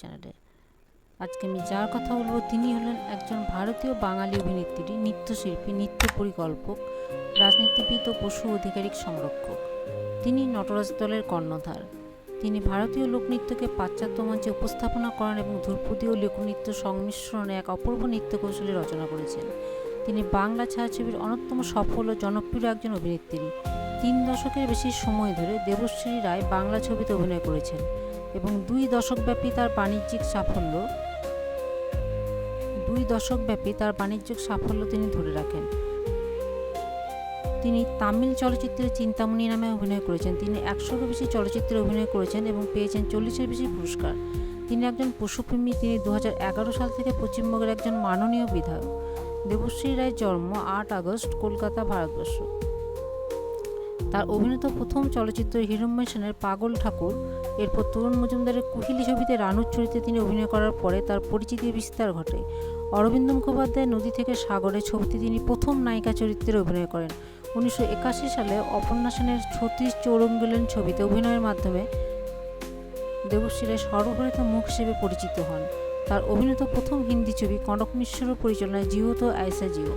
চ্যানেলে আজকে আমি যার কথা বলব তিনি হলেন একজন ভারতীয় বাঙালি অভিনেত্রী, নৃত্যশিল্পী, নৃত্য পরিকল্পক, রাজনীতিবিদ ও পশু অধিকারিক সংরক্ষক। তিনি নটরাজ দলের কর্ণধার। তিনি ভারতীয় লোকনৃত্যকে পাশ্চাত্য মঞ্চে উপস্থাপনা করেন এবং ধ্রুপদী ও লোকনৃত্য সংমিশ্রণে এক অপূর্ব নৃত্য কৌশলী রচনা করেছেন। তিনি বাংলা ছায়াছবির অন্যতম সফল ও জনপ্রিয় একজন অভিনেত্রী। তিন দশকের বেশি সময় ধরে দেবশ্রী রায় বাংলা ছবিতে অভিনয় করেছেন এবং দুই দশকব্যাপী তার বাণিজ্যিক সাফল্য, দুই দশকব্যাপী তার বাণিজ্যিক সাফল্য তিনি ধরে রাখেন। তিনি তামিল চলচ্চিত্রে চিন্তামণি নামে অভিনয় করেছেন। তিনি একশোরও বেশি চলচ্চিত্রে অভিনয় করেছেন এবং পেয়েছেন চল্লিশের বেশি পুরস্কার। তিনি একজন পশুপ্রেমী, তিনি দু হাজার এগারো সাল থেকে পশ্চিমবঙ্গের একজন মাননীয় বিধায়ক। দেবশ্রী রায়ের জন্ম আট আগস্ট, কলকাতা, ভারতবর্ষ। তার অভিনীত প্রথম চলচ্চিত্র হিরম্ময় সেনের পাগল ঠাকুর। এরপর তরুণ মজুমদারের কুহিলি ছবিতে রানুর চরিত্রে তিনি অভিনয় করার পরে তার পরিচিতির বিস্তার ঘটে। অরবিন্দ মুখোপাধ্যায় নদী থেকে সাগরে ছবিতে তিনি প্রথম নায়িকা চরিত্রে অভিনয় করেন। উনিশশো একাশি সালে অপর্ণা সেনের ছত্রিশ চৌরঙ্গিলেন ছবিতে অভিনয়ের মাধ্যমে দেবশ্রী রায় সর্বভারত মুখ হিসেবে পরিচিত হন। তার অভিনীত প্রথম হিন্দি ছবি কনক মিশ্র পরিচালনায় জিও তো আয়সা জিও।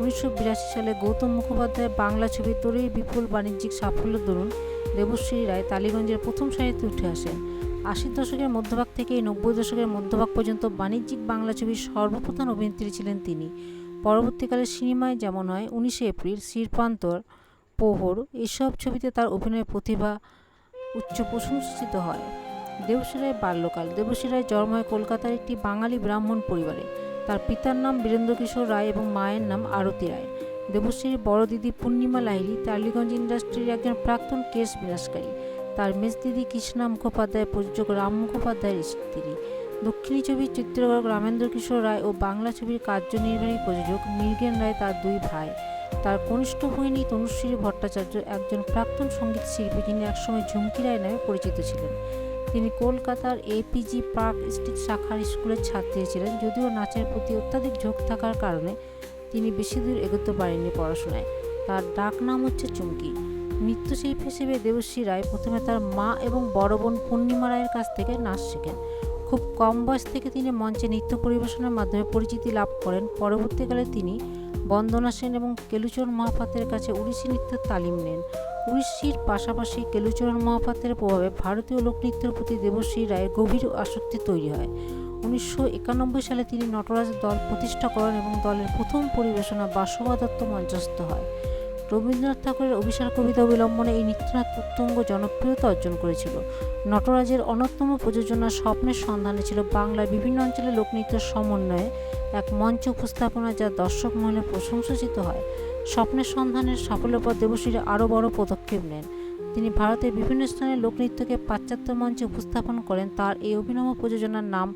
উনিশশো বিরাশি সালে গৌতম মুখোপাধ্যায় বাংলা ছবি তোরেই বিপুল বাণিজ্যিক সাফল্যের দরুন দেবশ্রী রায় টালিগঞ্জের প্রথম সারিতে উঠে আসেন। আশির দশকের মধ্যভাগ থেকে নব্বই দশকের মধ্যভাগ পর্যন্ত বাণিজ্যিক বাংলা ছবির সর্বপ্রধান অভিনেত্রী ছিলেন তিনি। পরবর্তীকালে সিনেমায় যেমন হয়, উনিশে এপ্রিল শিরপান্তর পোহর এসব ছবিতে তার অভিনয় প্রতিভা উচ্চ প্রশংসিত হয়। দেবশ্রী রায় বাল্যকাল। দেবশ্রী রায় জন্ম হয় কলকাতার একটি বাঙালি ব্রাহ্মণ পরিবারে। তার পিতার নাম বীরেন্দ্র কিশোর রায় এবং মায়ের নাম আরতি রায়। দেবশ্রীর বড় দিদি পূর্ণিমা লাহিড়ী, টালিগঞ্জ ইন্ডাস্ট্রির একজন প্রাক্তন কেস বিনাশকারী তার মেজ দিদি কৃষ্ণা মুখোপাধ্যায় প্রযোজক রাম মুখোপাধ্যায়ের স্ত্রী। দক্ষিণী ছবির চিত্রকর রামেন্দ্র কিশোর রায় ও বাংলা ছবির কার্যনির্বাহী প্রযোজক মৃগেন রায় তার দুই ভাই। তার কনিষ্ঠ ভগিনী তনুশ্রী ভট্টাচার্য একজন প্রাক্তন সংগীত শিল্পী যিনি একসময় ঝুমকি রায় নামে পরিচিত ছিলেন। তিনি কলকাতার এপিজি পার্ক স্ট্রিট শাখার স্কুলের ছাত্রী ছিলেন। যদিও নাচের প্রতি অত্যাধিক ঝোঁক থাকার কারণে তিনি বেশি দূর এগোতে পারেননি পড়াশোনায়। তার ডাক নাম হচ্ছে চুমকি। নৃত্যশিল্পী হিসেবে দেবশ্রী রায় প্রথমে তার মা এবং বড় বোন পূর্ণিমা রায়ের কাছ থেকে নাচ শেখেন। খুব কম বয়স থেকে তিনি মঞ্চে নৃত্য পরিবেশনের মাধ্যমে পরিচিতি লাভ করেন। পরবর্তীকালে তিনি বন্দনা সেন এবং কেলুচরণ মহাপাত্রের কাছে ওড়িশি নৃত্যের তালিম নেন। ওড়িশির পাশাপাশি কেলুচরণ মহাপাত্রের প্রভাবে ভারতীয় লোকনৃত্যের প্রতি দেবশ্রী রায়ের গভীর আসক্তি তৈরি হয়। উনিশশো একানব্বই সালে তিনি নটরাজ দল প্রতিষ্ঠা করেন এবং দলের প্রথম পরিবেশনা বাসবা দত্ত মঞ্চস্থ হয়। রবীন্দ্রনাথ ঠাকুরের অভিসার কবিতা অবলম্বনে এই নৃত্যনাথ উত্তঙ্গ জনপ্রিয়তা অর্জন করেছিল। নটরাজের অন্যতম প্রযোজনা স্বপ্নের সন্ধানে ছিল বাংলার বিভিন্ন অঞ্চলে লোকনৃত্যের সমন্বয়ে এক মঞ্চ উপস্থাপনা যা দর্শক মহলে প্রশংসিত হয়। স্বপ্নের সন্ধানের সাফল্যের পর দেবশ্রী আরও বড় পদক্ষেপ নেন। তিনি ভারতের বিভিন্ন স্থানে লোকনৃত্যকে পাশ্চাত্য মঞ্চে উপস্থাপন করেন। তার এই অভিনব প্রযোজনার নাম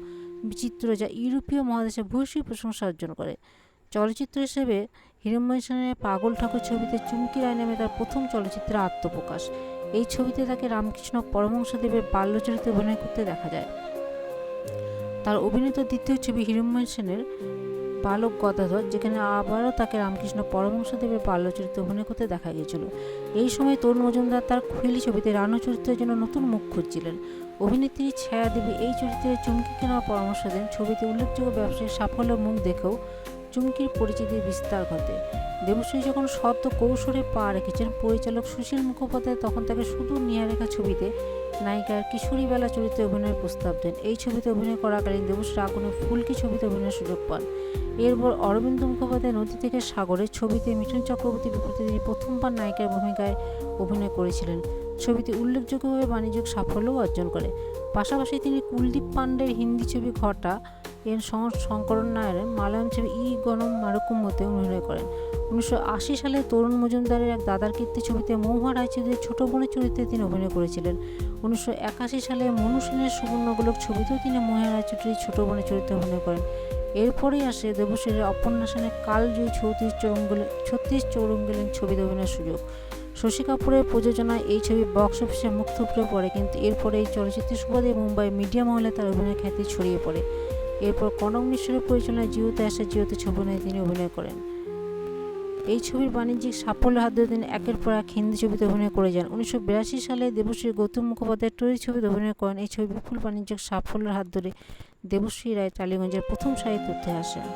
বিচিত্র, যা ইউরোপীয় মহাদেশে ভূয়সী প্রশংসা অর্জন করে। চলচ্চিত্র হিসেবে হিরণ্ময় সেনের পাগল ঠাকুর ছবিতে চুমকি রায় নামে তার প্রথম চলচ্চিত্রে আত্মপ্রকাশ। এই ছবিতে তাকে রামকৃষ্ণ পরমহংসদেবের বাল্য চরিত্রে অভিনয় করতে দেখা যায়। তার অভিনীত দ্বিতীয় ছবি হিরণ্ময় সেনের বালক গদাধর, যেখানে আবারও তাকে রামকৃষ্ণ পরমহংসদেবের বাল্য চরিত্রে অভিনয় করতে দেখা গিয়েছিল। এই সময় তরুণ মজুমদার তার খুয়েলি ছবিতে রানু চরিত্রের জন্য নতুন মুখ খুঁজছিলেন। অভিনেত্রী ছায়া দেবী এই চরিত্রে চুমকি কেনার পরামর্শ দেন। ছবিতে উল্লেখযোগ্য ব্যবসায়িক সাফল্য মুখ দেখেও চুমকির পরিচিতির বিস্তার ঘটে। দেবশ্রী যখন সদ্য কৌশলে পা রেখেছেন, পরিচালক সুশীল মুখোপাধ্যায় তখন তাকে শুধু নিয়ারেখা ছবিতে নায়িকার কিশোরীবেলা চরিত্রে অভিনয়ের প্রস্তাব দেন। এই ছবিতে অভিনয় করাকালীন দেবশ্রী আগুনে ফুলকি ছবিতে অভিনয়ের সুযোগ পান। এরপর অরবিন্দ মুখোপাধ্যায় নদী থেকে সাগরের ছবিতে মিঠুন চক্রবর্তী বিপরীতে তিনি প্রথমবার নায়িকার ভূমিকায় অভিনয় করেছিলেন। ছবিটি উল্লেখযোগ্যভাবে বাণিজ্যিক সাফল্যও অর্জন করে। পাশাপাশি তিনি কুলদীপ পান্ডের হিন্দি ছবি ঘটা এর শঙ্করন নায়ারের মালয়াম ছবি ই গণম মারুকুম্মতে অভিনয় করেন। উনিশশো আশি সালে তরুণ মজুমদারের এক দাদার কীর্তি ছবিতে মৌহা রায়চৌধুরীর ছোট বোনের চরিত্রে তিনি অভিনয় করেছিলেন। উনিশশো একাশি সালে মনু সেনের ছবিতেও তিনি মহুয়া রায়চৌধুরীর ছোট বোনের চরিত্রে অভিনয় করেন। এরপরেই আসে দেবশ্রীর অপর্ণা সেনের কালজয়ী ছত্রিশ চৌরঙ্গলে ছত্রিশ চৌরঙ্গলিন ছবিতে অভিনয়ের সুযোগ। শশী কাপুরের প্রযোজনায় এই ছবি বক্স অফিসে মুক্ত উপরে পড়ে, কিন্তু এরপরে এই চলচ্চিত্রের সুবাদে মুম্বাই মিডিয়া মহলে তার অভিনয় খ্যাতি ছড়িয়ে পড়ে। এরপর কনক মিশ্রের পরিচালনায় জিওতে আসে জিওতে ছবি নিয়ে তিনি অভিনয় করেন। এই ছবির বাণিজ্যিক সাফল্য হাত ধরে তিনি একের পর এক হিন্দি ছবিতে অভিনয় করে যান। উনিশশো বিরাশি সালে দেবশ্রী গৌতম মুখোপাধ্যায় টরি ছবিতে অভিনয় করেন। এই ছবি বিপুল বাণিজ্যিক সাফল্যের হাত ধরে দেবশ্রী রায় টালিগঞ্জের প্রথম সাহিত্য উঠে আসেন।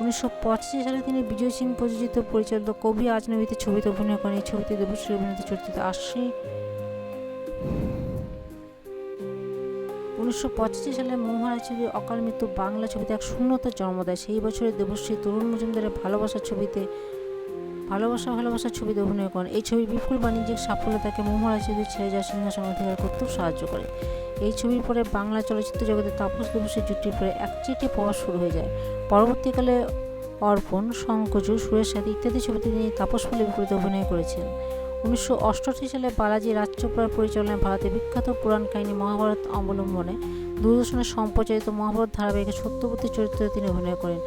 উনিশশো পঁচাশি সালে তিনি বিজয় সিং প্রযোজিত পরিচালিত কবি আজনবীতে ছবিতে অভিনয় করেন। এই ছবিতে দেবশ্রী অভিনীত চরিত্রে আশি উনিশশো পঁচাশি সালে মহারাজ ছবি অকাল মৃত্যু বাংলা ছবিতে এক শূন্যতার জন্ম দেয়। সেই বছরে দেবশ্রী তরুণ মজুমদারের ভালোবাসার ছবিতে ভালোবাসা, ভালোবাসার ছবিতে অভিনয় করেন। এই ছবির বিপুল বাণিজ্যিক সাফল্য তাকে মহারাজ ছবি ছেড়ে যাওয়ার সিংহাসন অধিকার করতেও সাহায্য করে। এই ছবির পরে বাংলা চলচ্চিত্র জগতে তাপস দেবশ্রী জুটির পরে একচেটে প্রবাস শুরু হয়ে যায়। পরবর্তীকালে অর্পণ, শঙ্কজু, সুরেশ সাথী ইত্যাদি ছবিতে তিনি তাপস ফুলের বিপরীতে অভিনয় করেছেন। উনিশশো অষ্টআশি সালে বালাজি রাজ চোপড়ার পরিচালনায় ভারতে বিখ্যাত পুরাণ কাহিনী মহাভারত অবলম্বনে দূরদর্শনের সম্প্রচারিত মহাভারত ধারাবাহিকে সত্যবতী চরিত্রে তিনি অভিনয় করেন।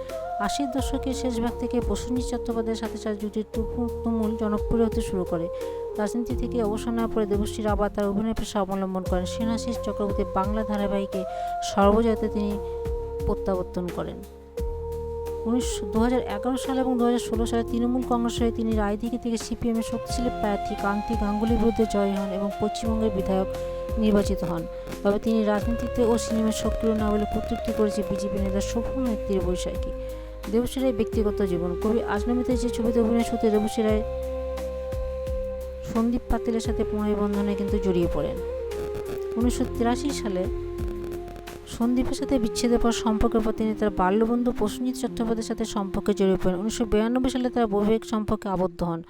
আশির দশকের শেষ ভাগ থেকে প্রসেনজিৎ চট্টোপাধ্যায়ের সাথে তার জুটি টুকু তুমুল জনপ্রিয় হতে শুরু করে। রাজনীতি থেকে অবসর নেওয়ার পরে দেবশ্রীর আবার তার অভিনয় পেশা অবলম্বন করেন। সেনাশিস চক্রবর্তী বাংলা ধারাবাহিকে সর্বজয়তে তিনি প্রত্যাবর্তন করেন। উনিশশো দু সালে এবং দু হাজার ষোলো সালে তৃণমূল কংগ্রেস হয়ে তিনি রায়দিঘি থেকে সিপিএমের শক্তিশালী প্রার্থী কান্তি গাঙ্গুলির বিরুদ্ধে জয় হন এবং পশ্চিমবঙ্গের বিধায়ক নির্বাচিত হন। তবে তিনি রাজনীতিতে ও সিনেমায় সক্রিয় না বলে কর্তৃত্ব করেছে বিজেপি নেতা শোভন নেত্রীর বৈশাখী। দেবশ্রী রায়ের ব্যক্তিগত জীবন। কবি আজনবীতে যে ছবিতে অভিনয় সূত্রে দেবশ্রী রায় সন্দীপ পাতিলের সাথে বন্ধনে কিন্তু জড়িয়ে পড়েন। উনিশশো তিরাশি সালে সন্দীপের সাথে বিচ্ছেদের পর সম্পর্কের পর তিনি তার বাল্যবন্ধু প্রসেনজিৎ চট্টোপাধ্যায়ের সাথে সম্পর্কে জড়িয়ে পড়েন। উনিশশো বিরানব্বই সালে তার বৈবাহিক সম্পর্কে আবদ্ধ হন।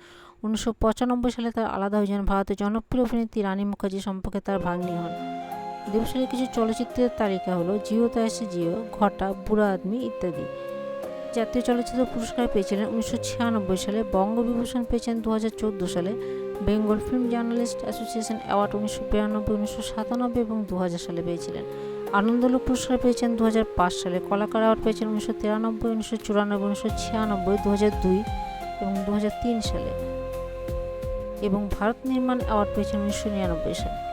উনিশশো পঁচানব্বই সালে তার আলাদা হয়ে যান ভারতের জনপ্রিয় অভিনেত্রী রানী মুখার্জি সম্পর্কে তার ভাগ্নি হন। দেবশ্রীর কিছু চলচ্চিত্রের তালিকা হলো জিও তায়াসি জিও, ঘটা, বুড়া আদমি ইত্যাদি। জাতীয় চলচ্চিত্র পুরস্কার পেয়েছিলেন উনিশশো ছিয়ানব্বই সালে। বঙ্গবিভূষণ পেয়েছেন দু হাজার চোদ্দ সালে। Bengal film journalist association award উনিশশো বিরানব্বই, উনিশশো সাতানব্বই এবং দু হাজার সালে পেয়েছিলেন। আনন্দলোক পুরস্কার পেয়েছেন দু হাজার পাঁচ সালে। কলাকার অ্যাওয়ার্ড পেয়েছেন উনিশশো তিরানব্বই, উনিশশো চুরানব্বই, উনিশশো ছিয়ানব্বই দু দুই এবং দু হাজার তিন সালে। এবং ভারত নির্মাণ অ্যাওয়ার্ড পেয়েছেন উনিশশো নিরানব্বই সালে।